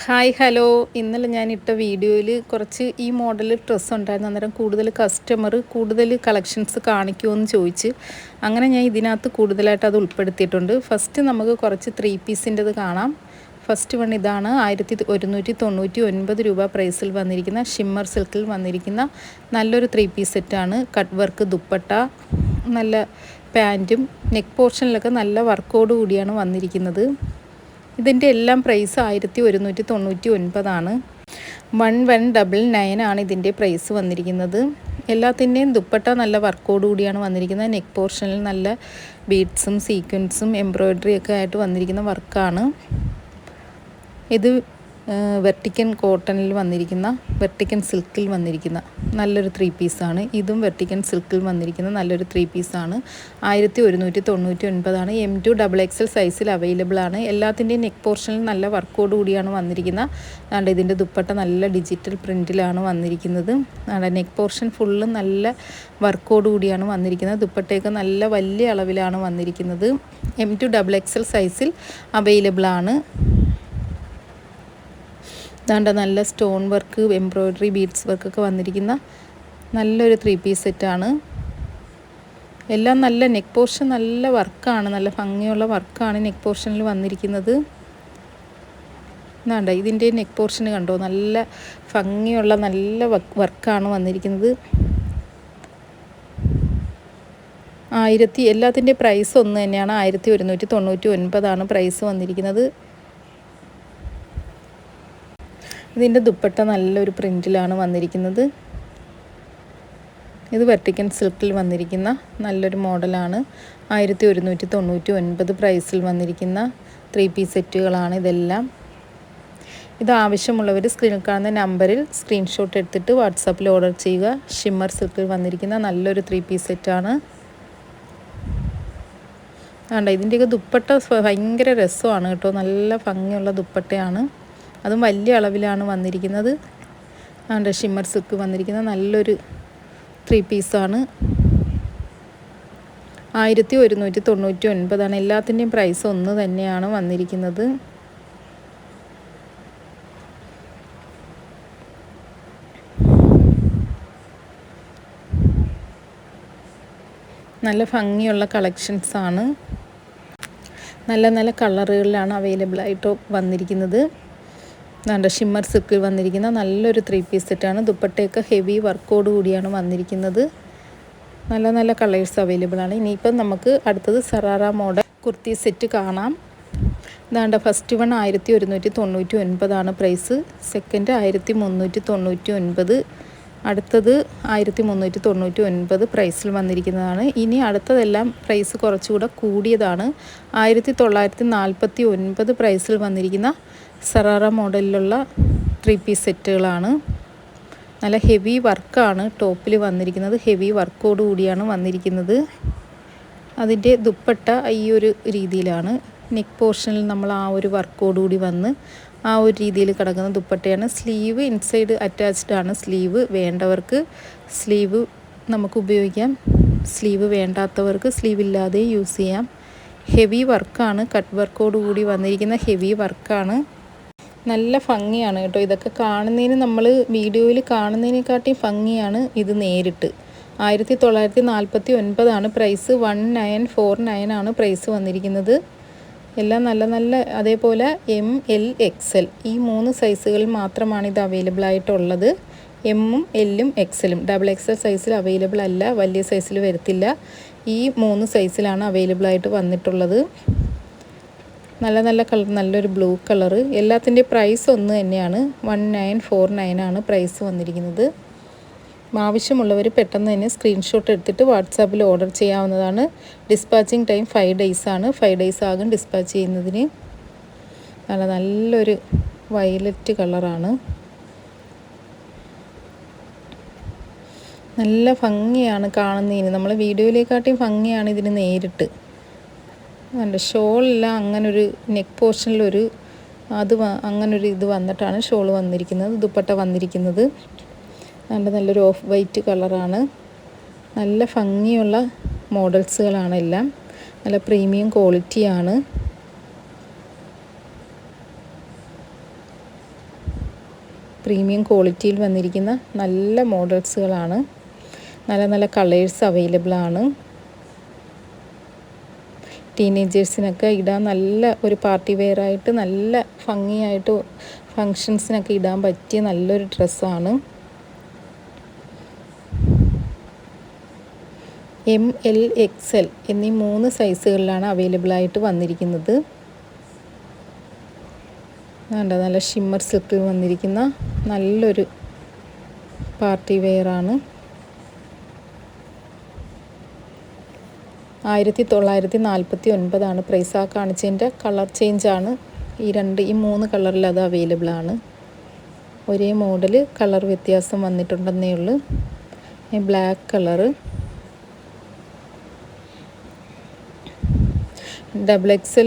Hi hello. ഇന്നലെ ഞാൻ ഇട്ട വീഡിയോയിൽ കുറച്ച് ഈ മോഡൽ ഡ്രസ്സ് ഉണ്ടായിരുന്നു. അന്നേരം കൂടുതൽ കസ്റ്റമർ കൂടുതൽ കളക്ഷൻസ് കാണിക്കുമെന്ന് ചോദിച്ച് അങ്ങനെ ഞാൻ ഇതിനകത്ത് കൂടുതലായിട്ട് അത് ഉൾപ്പെടുത്തിയിട്ടുണ്ട്. ഫസ്റ്റ് നമുക്ക് കുറച്ച് ത്രീ പീസിന്റെത് കാണാം. ഫസ്റ്റ് വൺ ഇതാണ് ആയിരത്തി ഒരുന്നൂറ്റി തൊണ്ണൂറ്റി ഒൻപത് രൂപ പ്രൈസിൽ വന്നിരിക്കുന്ന ഷിമ്മർ സിൽക്കിൽ വന്നിരിക്കുന്ന നല്ലൊരു ത്രീ പീസ് സെറ്റാണ് കട്ട് വർക്ക് ദുപ്പട്ട നല്ല പാന്റും നെക്ക് പോർഷനിലൊക്കെ നല്ല വർക്കോട് കൂടിയാണ് വന്നിരിക്കുന്നത്. ഇതിന്റെ എല്ലാം പ്രൈസ് ആയിരത്തി ഒരുന്നൂറ്റി തൊണ്ണൂറ്റി ഒൻപതാണ് വൺ വൺ ഡബിൾ നയൻ ആണ് ഇതിന്റെ പ്രൈസ് വന്നിരിക്കുന്നത്. എല്ലാത്തിന്റെയും ദുപ്പട്ട നല്ല വർക്കോട് കൂടിയാണ് വന്നിരിക്കുന്നത്. നെക്ക് പോർഷനിൽ നല്ല ബീഡ്സും സീക്വൻസും എംബ്രോയ്ഡറി ഒക്കെ ആയിട്ട് വന്നിരിക്കുന്ന വർക്കാണ് ഇത് വെർട്ടിക്കൻ കോട്ടണിൽ വന്നിരിക്കുന്ന വെർട്ടിക്കൻ സിൽക്കിൽ വന്നിരിക്കുന്ന നല്ലൊരു ത്രീ പീസാണ് ഇതും വെർട്ടിക്കൻ സിൽക്കിൽ വന്നിരിക്കുന്ന നല്ലൊരു ത്രീ പീസാണ് ആയിരത്തി ഒരുന്നൂറ്റി തൊണ്ണൂറ്റി ഒൻപതാണ് എം ടു ഡബിൾ എക്സൽ സൈസിൽ അവൈലബിൾ ആണ്. എല്ലാത്തിന്റെയും നെക്ക് പോർഷനിൽ നല്ല വർക്കോട് കൂടിയാണ് വന്നിരിക്കുന്ന. അതുകൊണ്ട് ഇതിന്റെ ദുപ്പട്ട നല്ല ഡിജിറ്റൽ പ്രിന്റിലാണ് വന്നിരിക്കുന്നത്. അതുകൊണ്ട് നെക്ക് പോർഷൻ ഫുള്ള് നല്ല വർക്കോട് കൂടിയാണ് വന്നിരിക്കുന്നത്. ദുപ്പട്ടയൊക്കെ നല്ല വലിയ അളവിലാണ് വന്നിരിക്കുന്നത്. എം ടു ഡബിൾ എക്സൽ സൈസിൽ അവൈലബിൾ ആണ്. ഇതാണ്ട് നല്ല സ്റ്റോൺ വർക്ക് എംബ്രോയ്ഡറി ബീഡ്സ് വർക്കൊക്കെ വന്നിരിക്കുന്ന നല്ലൊരു ത്രീ പീസ് സെറ്റാണ് എല്ലാം നല്ല നെക്ക് പോർഷൻ നല്ല വർക്കാണ് നല്ല ഭംഗിയുള്ള വർക്കാണ് നെക്ക് പോർഷനിൽ വന്നിരിക്കുന്നത്. എന്നാണ്ട ഇതിന്റെ നെക്ക് പോർഷൻ കണ്ടോ? നല്ല ഭംഗിയുള്ള നല്ല വർക്കാണ് വന്നിരിക്കുന്നത്. ആയിരത്തി എല്ലാത്തിന്റെ പ്രൈസ് ഒന്ന് തന്നെയാണ് ആയിരത്തി ഒരുന്നൂറ്റി തൊണ്ണൂറ്റി ഒൻപതാണ് പ്രൈസ് വന്നിരിക്കുന്നത്. ഇതിന്റെ ദുപ്പട്ട നല്ലൊരു പ്രിന്റിലാണ് വന്നിരിക്കുന്നത്. ഇത് വെർട്ടിക്കൻ സിൽക്കിൽ വന്നിരിക്കുന്ന നല്ലൊരു മോഡലാണ്. ആയിരത്തി ഒരുന്നൂറ്റി തൊണ്ണൂറ്റി ഒൻപത് പ്രൈസിൽ വന്നിരിക്കുന്ന ത്രീ പീസ് സെറ്റുകളാണ് ഇതെല്ലാം. ഇത് ആവശ്യമുള്ളവർ സ്ക്രീനിൽ കാണുന്ന നമ്പറിൽ സ്ക്രീൻഷോട്ട് എടുത്തിട്ട് വാട്സാപ്പിൽ ഓർഡർ ചെയ്യുക. ഷിമ്മർ സിൽക്കിൽ വന്നിരിക്കുന്ന നല്ലൊരു ത്രീ പീസ് സെറ്റാണ്. വേണ്ട ഇതിന്റെയൊക്കെ ദുപ്പട്ട ഭയങ്കര രസമാണ് കേട്ടോ. നല്ല ഭംഗിയുള്ള ദുപ്പട്ടയാണ്. അതും വലിയ അളവിലാണ് വന്നിരിക്കുന്നത്. അതിന്റെ ഷിമ്മർ സിൽക്ക് വന്നിരിക്കുന്ന നല്ലൊരു ത്രീ പീസാണ് ആയിരത്തി ഒരുന്നൂറ്റി തൊണ്ണൂറ്റി ഒൻപതാണ് എല്ലാത്തിന്റെയും പ്രൈസ് ഒന്ന് തന്നെയാണ് വന്നിരിക്കുന്നത്. നല്ല ഭംഗിയുള്ള കളക്ഷൻസാണ് നല്ല നല്ല കളറുകളിലാണ് അവൈലബിൾ ആയിട്ട് വന്നിരിക്കുന്നത്. നല്ല ഷിമ്മർ സിൽക്കിൽ വന്നിരിക്കുന്ന നല്ലൊരു ത്രീ പീസ് സെറ്റാണ് ദുപ്പട്ടയൊക്കെ ഹെവി വർക്കോട് കൂടിയാണ് വന്നിരിക്കുന്നത്. നല്ല നല്ല കളേഴ്സ് അവൈലബിൾ ആണ്. ഇനിയിപ്പം നമുക്ക് അടുത്തത് സറാറ മോഡൽ കുർത്തി സെറ്റ് കാണാം. ഇതാണ്ട് ഫസ്റ്റ് വൺ ആയിരത്തി ഒരുന്നൂറ്റി തൊണ്ണൂറ്റി ഒൻപതാണ് പ്രൈസ് സെക്കൻഡ് ആയിരത്തി മുന്നൂറ്റി തൊണ്ണൂറ്റി ഒൻപത്. അടുത്തത് ആയിരത്തി മുന്നൂറ്റി തൊണ്ണൂറ്റി ഒൻപത് പ്രൈസിൽ വന്നിരിക്കുന്നതാണ്. ഇനി അടുത്തതെല്ലാം പ്രൈസ് കുറച്ചുകൂടെ കൂടിയതാണ്. ആയിരത്തി തൊള്ളായിരത്തി നാൽപ്പത്തി ഒൻപത് പ്രൈസിൽ വന്നിരിക്കുന്ന സറാറ മോഡലിലുള്ള ത്രീ പീസ് സെറ്റുകളാണ് നല്ല ഹെവി വർക്കാണ് ടോപ്പിൽ വന്നിരിക്കുന്നത്. ഹെവി വർക്കോട് കൂടിയാണ് വന്നിരിക്കുന്നത്. അതിന്റെ ദുപ്പട്ട ഈ ഒരു രീതിയിലാണ്. നെക്ക് പോർഷനിൽ നമ്മൾ ആ ഒരു വർക്കോടുകൂടി വന്ന് ആ ഒരു രീതിയിൽ കിടക്കുന്ന ദുപ്പട്ടയാണ്. സ്ലീവ് ഇൻസൈഡ് അറ്റാച്ച്ഡ് ആണ് സ്ലീവ്. വേണ്ടവർക്ക് സ്ലീവ് നമുക്ക് ഉപയോഗിക്കാം. സ്ലീവ് വേണ്ടാത്തവർക്ക് സ്ലീവ് ഇല്ലാതെ യൂസ് ചെയ്യാം. ഹെവി വർക്കാണ്. കട്ട് വർക്കോട് കൂടി വന്നിരിക്കുന്ന ഹെവി വർക്കാണ്. നല്ല ഭംഗിയാണ് കേട്ടോ. ഇതൊക്കെ കാണുന്നതിന് നമ്മൾ വീഡിയോയിൽ കാണുന്നതിനെക്കാട്ടി ഭംഗിയാണ് ഇത് നേരിട്ട്. ആയിരത്തി തൊള്ളായിരത്തി നാൽപ്പത്തി ഒൻപതാണ് price. One nine four nine ആണ് പ്രൈസ് വന്നിരിക്കുന്നത്. എല്ലാം നല്ല നല്ല അതേപോലെ എം എൽ എക്സ് എൽ ഈ മൂന്ന് സൈസുകളിൽ മാത്രമാണ് ഇത് അവൈലബിൾ ആയിട്ടുള്ളത്. എമ്മും എല്ലും എക്സലും ഡബിൾ എക്സൽ സൈസിൽ അവൈലബിൾ അല്ല വലിയ സൈസിൽ വരത്തില്ല. ഈ മൂന്ന് സൈസിലാണ് അവൈലബിൾ ആയിട്ട് വന്നിട്ടുള്ളത്. നല്ല നല്ല കളർ നല്ലൊരു ബ്ലൂ കളറ് എല്ലാത്തിന്റെ പ്രൈസ് ഒന്ന് തന്നെയാണ്. വൺ നയൻ ഫോർ നയൻ ആണ് പ്രൈസ് വന്നിരിക്കുന്നത്. ആവശ്യമുള്ളവർ പെട്ടെന്ന് തന്നെ സ്ക്രീൻഷോട്ട് എടുത്തിട്ട് വാട്സാപ്പിൽ ഓർഡർ ചെയ്യാവുന്നതാണ്. ഡിസ്പാച്ചിങ് ടൈം ഫൈവ് ഡേയ്സ് ആണ്. ഫൈവ് ഡേയ്സ് ആകും ഡിസ്പാച്ച് ചെയ്യുന്നതിന്. നല്ല നല്ലൊരു വയലറ്റ് കളറാണ് നല്ല ഭംഗിയാണ് കാണുന്നതിന്. നമ്മൾ വീഡിയോയിലേക്കാട്ടിയും ഭംഗിയാണ് ഇതിന് നേരിട്ട്. നല്ല ഷോളെല്ലാം അങ്ങനൊരു നെക്ക് പോർഷനിലൊരു അത് അങ്ങനൊരു ഇത് വന്നിട്ടാണ് ഷോൾ വന്നിരിക്കുന്നത്. ദുപ്പട്ട വന്നിരിക്കുന്നത്. നല്ല നല്ലൊരു ഓഫ് വൈറ്റ് കളറാണ്. നല്ല ഭംഗിയുള്ള മോഡൽസുകളാണ് എല്ലാം. നല്ല പ്രീമിയം ക്വാളിറ്റിയാണ് പ്രീമിയം ക്വാളിറ്റിയിൽ വന്നിരിക്കുന്ന നല്ല മോഡൽസുകളാണ്. നല്ല നല്ല കളേഴ്സ് അവൈലബിൾ ആണ്. ടീനേജേഴ്സിനൊക്കെ ഇടാൻ നല്ല ഒരു പാർട്ടി വെയർ ആയിട്ട് നല്ല ഭംഗിയായിട്ട് ഫങ്ഷൻസിനൊക്കെ ഇടാൻ പറ്റിയ നല്ലൊരു ഡ്രസ്സാണ് എം എൽ എക്സ് എൽ എന്നീ മൂന്ന് സൈസുകളിലാണ് അവൈലബിൾ ആയിട്ട് വന്നിരിക്കുന്നത്. വേണ്ട നല്ല ഷിമ്മർ സിൽക്കിൽ വന്നിരിക്കുന്ന നല്ലൊരു പാർട്ടി വെയറാണ് ആയിരത്തി തൊള്ളായിരത്തി നാൽപ്പത്തി ഒൻപതാണ് പ്രൈസ്. ആ കാണിച്ചതിന്റെ കളർ ചേഞ്ചാണ് ഈ രണ്ട് ഈ മൂന്ന് കളറിൽ അത് അവൈലബിൾ ആണ്. ഒരേ മോഡൽ കളർ വ്യത്യാസം വന്നിട്ടുണ്ടെന്നേ ഉള്ളൂ. Black colour. ഡബിൾ എക്സൽ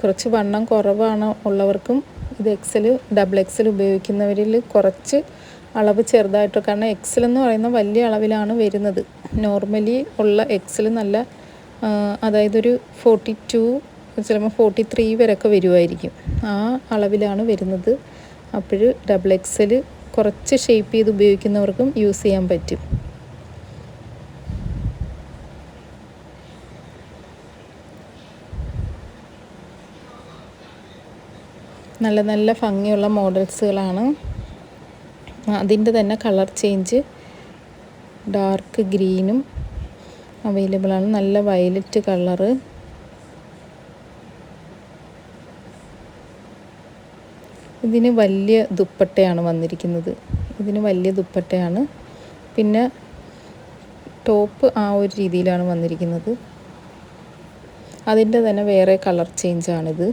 കുറച്ച് വണ്ണം കുറവാണ് ഉള്ളവർക്കും ഇത് എക്സൽ ഡബിൾ എക്സൽ ഉപയോഗിക്കുന്നവരിൽ കുറച്ച് അളവ് ചെറുതായിട്ട് കാരണം എക്സൽ എന്ന് പറയുന്ന വലിയ അളവിലാണ് വരുന്നത്. നോർമലി ഉള്ള എക്സൽ നല്ല അതായത് ഒരു ഫോർട്ടി ടു ചിലപ്പോൾ ഫോർട്ടി ത്രീ വരെയൊക്കെ വരുമായിരിക്കും ആ അളവിലാണ് വരുന്നത്. അപ്പോൾ ഡബിൾ എക്സൽ കുറച്ച് ഷേപ്പ് ചെയ്ത് ഉപയോഗിക്കുന്നവർക്കും യൂസ് ചെയ്യാൻ പറ്റും. നല്ല നല്ല ഭംഗിയുള്ള മോഡൽസുകളാണ്. അതിന്റെ തന്നെ കളർ ചേഞ്ച്. ഡാർക്ക് ഗ്രീനും അവൈലബിൾ ആണ്. നല്ല വയലറ്റ് കളറ്. ഇതിന് വലിയ ദുപ്പട്ടയാണ് വന്നിരിക്കുന്നത്. ഇതിന് വലിയ ദുപ്പട്ടയാണ്. പിന്നെ ടോപ്പ് ആ ഒരു രീതിയിലാണ് വന്നിരിക്കുന്നത്. അതിന്റെ തന്നെ വേറെ കളർ ചേഞ്ചാണിത്.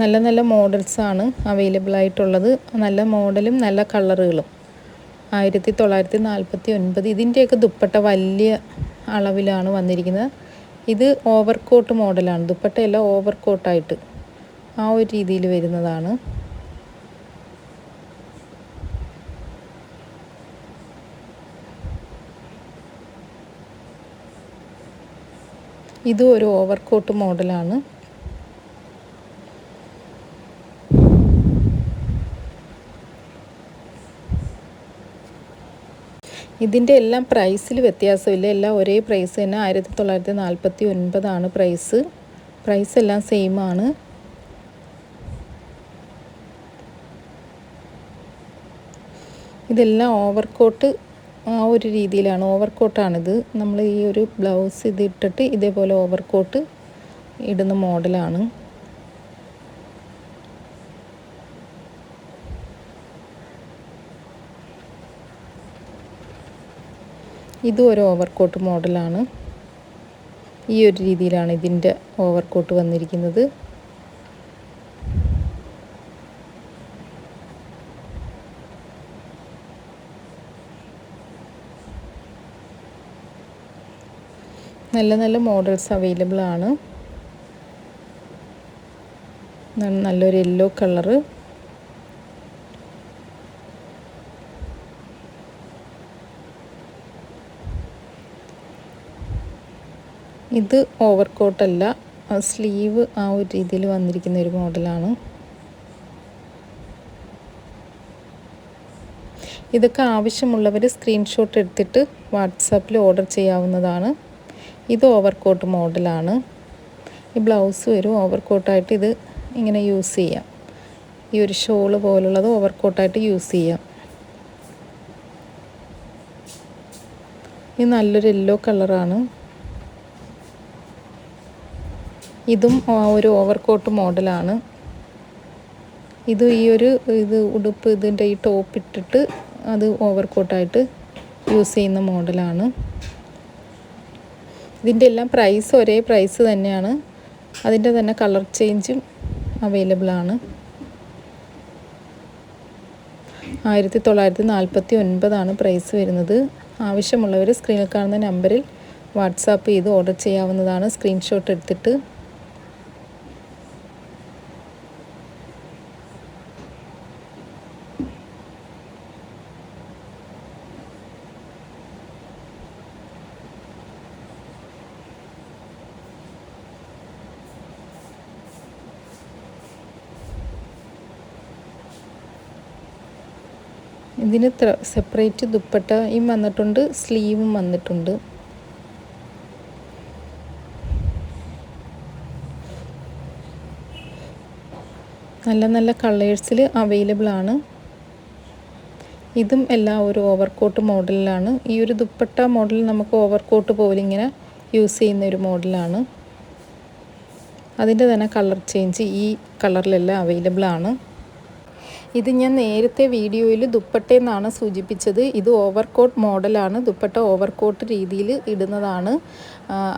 നല്ല നല്ല മോഡൽസാണ് അവൈലബിൾ ആയിട്ടുള്ളത്. നല്ല മോഡലും നല്ല കളറുകളും ആയിരത്തി തൊള്ളായിരത്തി നാൽപ്പത്തി ഒൻപത് ഇതിന്റെയൊക്കെ ദുപ്പട്ട വലിയ അളവിലാണ് വന്നിരിക്കുന്നത്. ഇത് ഓവർ കോട്ട് മോഡലാണ് ദുപ്പട്ടയല്ല ഓവർ കോട്ടായിട്ട് ആ ഒരു രീതിയിൽ വരുന്നതാണ്. ഇതും ഒരു ഓവർ കോട്ട് മോഡലാണ് ഇതിന്റെ എല്ലാം പ്രൈസിൽ വ്യത്യാസമില്ല. എല്ലാം ഒരേ പ്രൈസ് തന്നെ ആയിരത്തി തൊള്ളായിരത്തി നാൽപ്പത്തി ഒൻപതാണ് പ്രൈസ്. പ്രൈസ് എല്ലാം സെയിം ആണ്. ഇതെല്ലാം ഓവർ കോട്ട് ആ ഒരു രീതിയിലാണ്. ഓവർ കോട്ടാണിത് നമ്മൾ ഈ ഒരു ബ്ലൗസ് ഇതിട്ടിട്ട് ഇതേപോലെ ഓവർ കോട്ട് ഇടുന്ന മോഡലാണ്. ഇതും ഒരു ഓവർകോട്ട് മോഡലാണ്. ഈ ഒരു രീതിയിലാണ് ഇതിന്റെ ഓവർകോട്ട് വന്നിരിക്കുന്നത്. നല്ല നല്ല മോഡൽസ് അവൈലബിൾ ആണ്. നല്ലൊരു യെല്ലോ കളറ് ഇത് ഓവർ കോട്ടല്ല സ്ലീവ് ആ ഒരു രീതിയിൽ വന്നിരിക്കുന്ന ഒരു മോഡലാണ്. ഇതൊക്കെ ആവശ്യമുള്ളവർ സ്ക്രീൻഷോട്ട് എടുത്തിട്ട് വാട്സാപ്പിൽ ഓർഡർ ചെയ്യാവുന്നതാണ്. ഇത് ഓവർ കോട്ട് മോഡലാണ്. ഈ ബ്ലൗസ് വരും ഓവർ കോട്ടായിട്ട് ഇത് ഇങ്ങനെ യൂസ് ചെയ്യാം. ഈ ഒരു ഷോൾ പോലുള്ളത് ഓവർ കോട്ടായിട്ട് യൂസ് ചെയ്യാം. ഇത് നല്ലൊരു യെല്ലോ കളറാണ്. ഇതും ഒരു ഓവർ കോട്ട് മോഡലാണ് ഇത് ഈ ഒരു ഇത് ഉടുപ്പ് ഇതിന്റെ ഈ ടോപ്പ് ഇട്ടിട്ട് അത് ഓവർ കോട്ടായിട്ട് യൂസ് ചെയ്യുന്ന മോഡലാണ് ഇതിന്റെ എല്ലാം പ്രൈസ് ഒരേ പ്രൈസ് തന്നെയാണ്. അതിന്റെ തന്നെ കളർ ചേഞ്ചും അവൈലബിൾ ആണ്. ആയിരത്തി തൊള്ളായിരത്തി നാൽപ്പത്തി ഒൻപതാണ് പ്രൈസ് വരുന്നത് ആവശ്യമുള്ളവർ സ്ക്രീനിൽ കാണുന്ന നമ്പറിൽ വാട്സാപ്പ് ചെയ്ത് ഓർഡർ ചെയ്യാവുന്നതാണ്. സ്ക്രീൻഷോട്ട് എടുത്തിട്ട് ഇതിന് സെപ്പറേറ്റ് ദുപ്പട്ടയും വന്നിട്ടുണ്ട് സ്ലീവും വന്നിട്ടുണ്ട്. നല്ല നല്ല കളേഴ്സിൽ അവൈലബിൾ ആണ്. ഇതും എല്ലാം ഒരു ഓവർകോട്ട് മോഡലിലാണ് ഈ ഒരു ദുപ്പട്ട മോഡൽ നമുക്ക് ഓവർകോട്ട് പോലെ ഇങ്ങനെ യൂസ് ചെയ്യുന്ന ഒരു മോഡലാണ് അതിന്റെ തന്നെ കളർ ചേഞ്ച് ഈ കളറിലെല്ലാം അവൈലബിൾ ആണ്. ഇത് ഞാൻ നേരത്തെ വീഡിയോയിൽ ദുപ്പട്ടയെന്നാണ് സൂചിപ്പിച്ചത്. ഇത് ഓവർകോട്ട് മോഡലാണ്. ദുപ്പട്ട ഓവർകോട്ട് രീതിയിൽ ഇടുന്നതാണ്.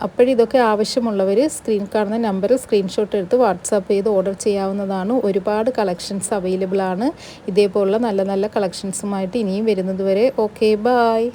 അപ്പോഴിതൊക്കെ ആവശ്യമുള്ളവർ സ്ക്രീൻ കാണുന്ന നമ്പർ സ്ക്രീൻഷോട്ട് എടുത്ത് വാട്സാപ്പ് ചെയ്ത് ഓർഡർ ചെയ്യാവുന്നതാണ്. ഒരുപാട് കളക്ഷൻസ് അവൈലബിൾ ആണ് ഇതേപോലുള്ള നല്ല നല്ല കളക്ഷൻസുമായിട്ട് ഇനിയും വരുന്നതുവരെ ഓക്കെ ബായ്